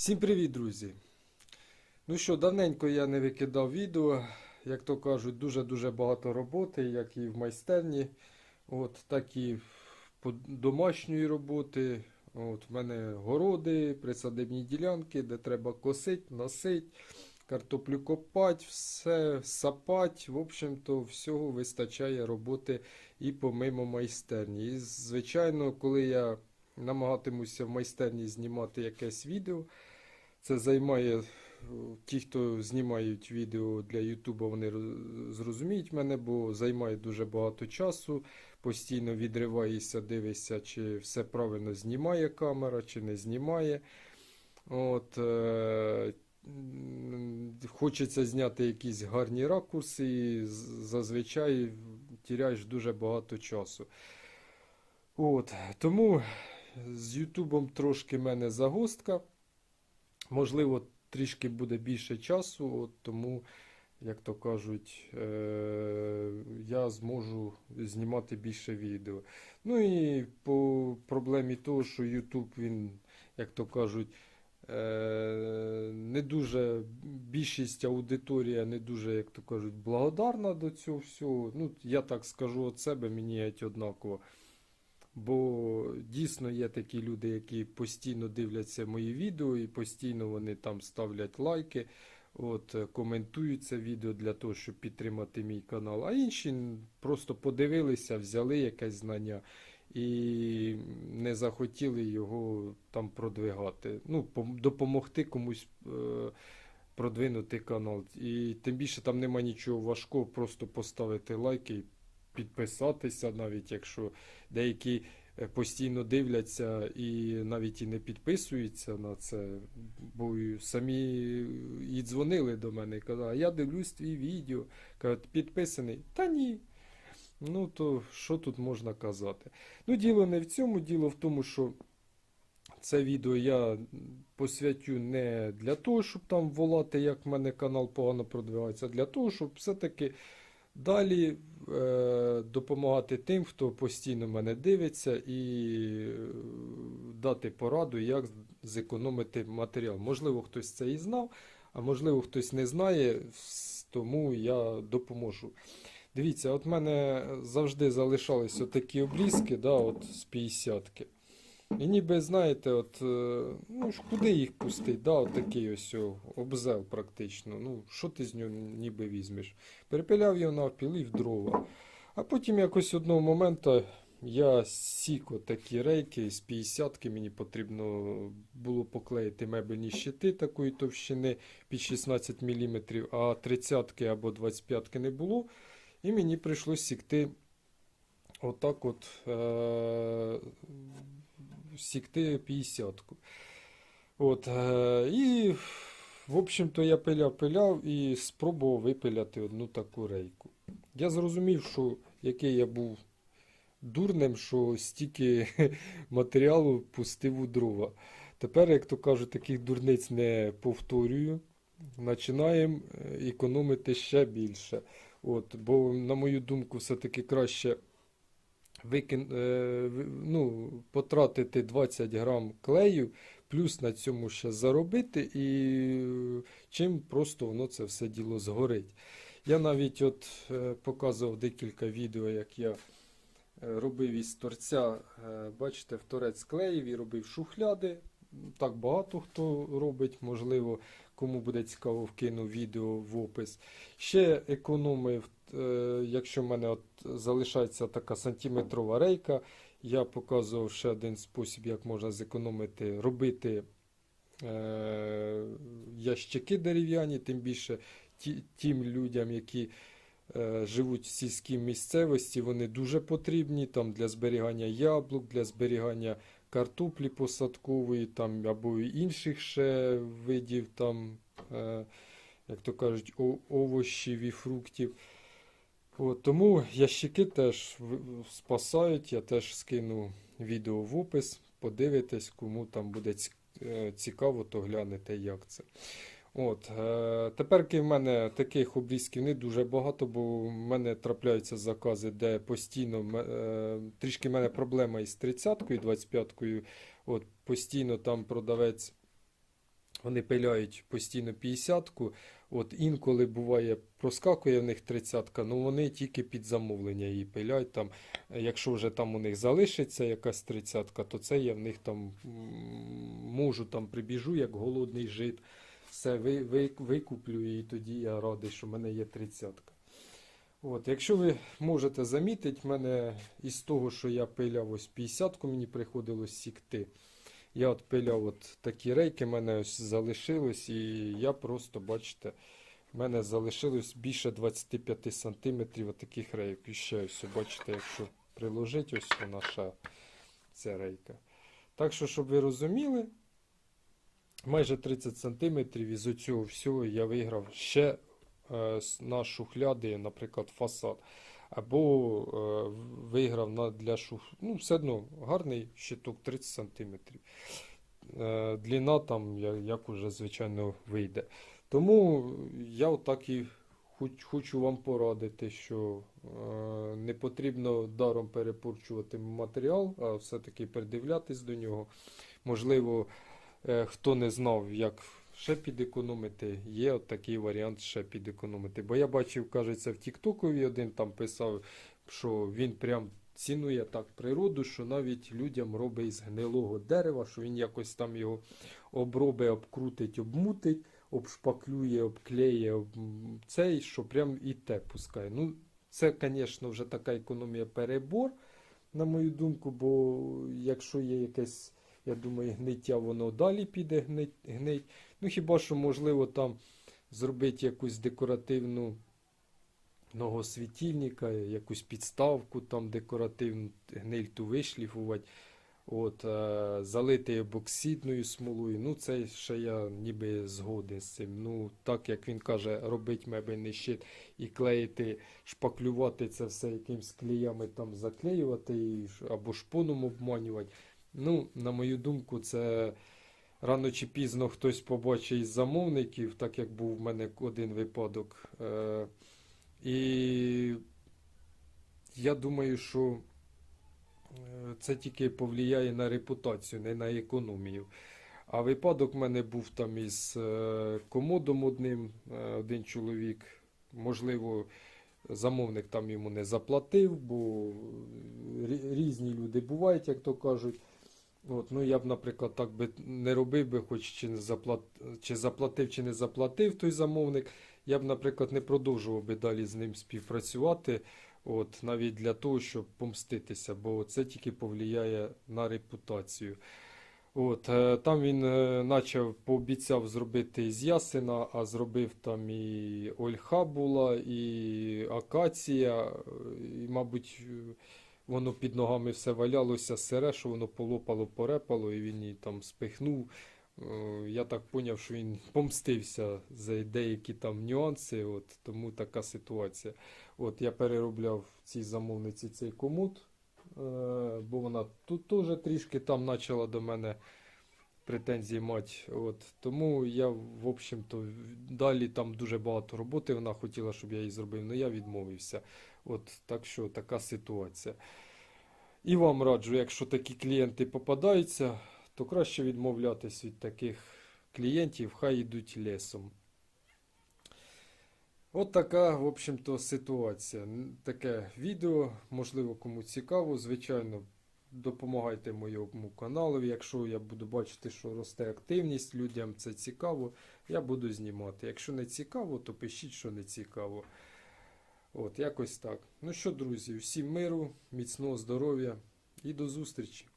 Всім привіт, друзі! Ну що, давненько я не викидав відео. Як то кажуть, дуже-дуже багато роботи, як і в майстерні, от, так і по домашньої роботи. От, в мене городи, присадибні ділянки, де треба косити, носити, картоплю копати, все сапати. В общем-то, всього вистачає роботи і помимо майстерні. І, звичайно, коли я намагатимуся в майстерні знімати якесь відео, це займає е, ті, хто знімають відео для Ютуба, вони зрозуміють мене, бо займає дуже багато часу. Постійно відриваєшся, дивишся, чи все правильно знімає камера, чи не знімає. От, е, хочеться зняти якісь гарні ракурси, і зазвичай тіряєш дуже багато часу. От, тому з Ютубом трошки мене загостка. Можливо, трішки буде більше часу, от тому, як то кажуть, е- я зможу знімати більше відео. Ну і по проблемі того, що YouTube, він, як то кажуть, е- не дуже, більшість аудиторія не дуже, як то кажуть, благодарна до цього всього. Ну, я так скажу від себе, мені геть однаково. Бо дійсно є такі люди, які постійно дивляться мої відео і постійно вони там ставлять лайки, от, коментують це відео для того, щоб підтримати мій канал. А інші просто подивилися, взяли якесь знання і не захотіли його там продвигати. Ну, допомогти комусь е, продвинути канал. І тим більше там нема нічого важкого, просто поставити лайки і підписатися, навіть якщо деякі постійно дивляться і навіть і не підписуються на це, бо самі і дзвонили до мене і казали, я дивлюсь твій відео, кажуть, підписаний. Та ні. Ну то що тут можна казати? Ну, діло не в цьому, діло в тому, що це відео я посвятю не для того, щоб там волати, як в мене канал погано продвигається, а для того, щоб все-таки Далі е, допомагати тим, хто постійно мене дивиться, і е, дати пораду, як зекономити матеріал. Можливо, хтось це і знав, а можливо, хтось не знає, тому я допоможу. Дивіться, от в мене завжди залишались такі обрізки да, от з 50-ки. І ніби, знаєте, от, е, ну ж куди їх пустить? Да, от такий ось обзел практично. Ну, що ти з нього ніби візьмеш? Перепиляв його навпіл і в дрова. А потім якось одного моменту я сік такі рейки з 50-ки. Мені потрібно було поклеїти мебельні щити такої товщини під 16 мм, а 30-ки або 25-ки не було. І мені прийшлось сікти отак от. Е- сікти 50-ку. От, е, і, в общем-то, я пиляв-пиляв і спробував випиляти одну таку рейку. Я зрозумів, що який я був дурним, що стільки матеріалу пустив у дрова. Тепер, як то кажуть, таких дурниць не повторюю. Починаємо е, економити ще більше. От, бо, на мою думку, все-таки краще викин, е, ну, потратити 20 грам клею, плюс на цьому ще заробити, і чим просто воно це все діло згорить. Я навіть от е, показував декілька відео, як я е, робив із торця, бачите, в торець клеїв і робив шухляди. Так багато хто робить, можливо, кому буде цікаво, вкину відео в опис. Ще економив, е, якщо в мене от залишається така сантиметрова рейка, я показував ще один спосіб, як можна зекономити, робити е, ящики дерев'яні, тим більше тим людям, які е, живуть в сільській місцевості, вони дуже потрібні там для зберігання яблук, для зберігання картоплі посадкової там, або інших ще видів там, е, як то кажуть, овощів і фруктів. От, тому ящики теж спасають. Я теж скину відео в опис. Подивитесь, кому там буде е, цікаво, то глянете, як це. От, е, тепер в мене таких обрізків не дуже багато, бо в мене трапляються закази, де постійно е, трішки в мене проблема із 30-кою, 25-кою. От, постійно там продавець Вони пиляють постійно 50-ку. От інколи буває, проскакує в них 30-ка, ну вони тільки під замовлення її пиляють. Там, якщо вже там у них залишиться якась 30-ка, то це я в них там можу там прибіжу, як голодний жит. Все ви, ви, викуплю, і тоді я радий, що в мене є 30-ка. От, якщо ви можете замітити, в мене із того, що я пиляв ось 50-ку, мені приходилось сікти. Я от пиляв от такі рейки, мене ось залишилось, і я просто, бачите, в мене залишилось більше 25 сантиметрів от таких рейок. І ще ось, бачите, якщо приложити, ось вона ця рейка. Так що, щоб ви розуміли, майже 30 сантиметрів із оцього всього я виграв ще е, на шухляди, наприклад, фасад. Або е, виграв на, для шух... Ну, все одно гарний щиток 30 сантиметрів. Е, длина там, як уже, звичайно, вийде. Тому я отак і хоч, хочу вам порадити, що е, не потрібно даром перепорчувати матеріал, а все-таки придивлятись до нього. Можливо, хто не знав, як ще підекономити, є от такий варіант ще підекономити. Бо я бачив, кажеться, в Тіктокові один там писав, що він прям цінує так природу, що навіть людям робить із гнилого дерева, що він якось там його обробить, обкрутить, обмутить, обшпаклює, обклеє, об... цей, що прям і те пускає. Ну, це, звісно, вже така економія перебор, на мою думку, бо якщо є якесь, я думаю, гниття, воно далі піде гнить. гнить. Ну, хіба що, можливо, там зробити якусь декоративну ного світильника, якусь підставку там декоративну, гниль ту вишліфувати, от, е, залити ебоксидною смолою. Ну, це ще я ніби згоден з цим. Ну, так як він каже, робить мебельний щит і клеїти, шпаклювати це все якимсь клеями там заклеювати або шпоном обманювати. Ну, на мою думку, це рано чи пізно хтось побачить із замовників, так як був в мене один випадок. Е, і я думаю, що е, це тільки повлияє на репутацію, не на економію. А випадок в мене був там із е, комодом одним, е, один чоловік, можливо, замовник там йому не заплатив, бо різні люди бувають, як то кажуть. От, ну я б, наприклад, так би не робив би, хоч чи, не заплат... чи заплатив, чи не заплатив той замовник. Я б, наприклад, не продовжував би далі з ним співпрацювати, от, навіть для того, щоб помститися, бо це тільки повлияє на репутацію. От, е, там він е, начав, пообіцяв зробити з ясена, а зробив там і ольха була, і акація, і, мабуть, воно під ногами все валялося сире, що воно полопало, порепало, і він її там спихнув. Е, Я так поняв, що він помстився за деякі там нюанси, от, тому така ситуація. От я переробляв цій замовниці цей комод, е, бо вона тут теж трішки там почала до мене претензії мати. От, тому я, в общем-то, далі там дуже багато роботи вона хотіла, щоб я її зробив, але я відмовився. От, так що така ситуація. І вам раджу, якщо такі клієнти попадаються, то краще відмовлятись від таких клієнтів, хай йдуть лісом. От така, в общем-то, ситуація. Таке відео, можливо, кому цікаво. Звичайно, допомагайте моєму каналу. Якщо я буду бачити, що росте активність, людям це цікаво, я буду знімати. Якщо не цікаво, то пишіть, що не цікаво. От, якось так. Ну що, друзі, всім миру, міцного здоров'я і до зустрічі!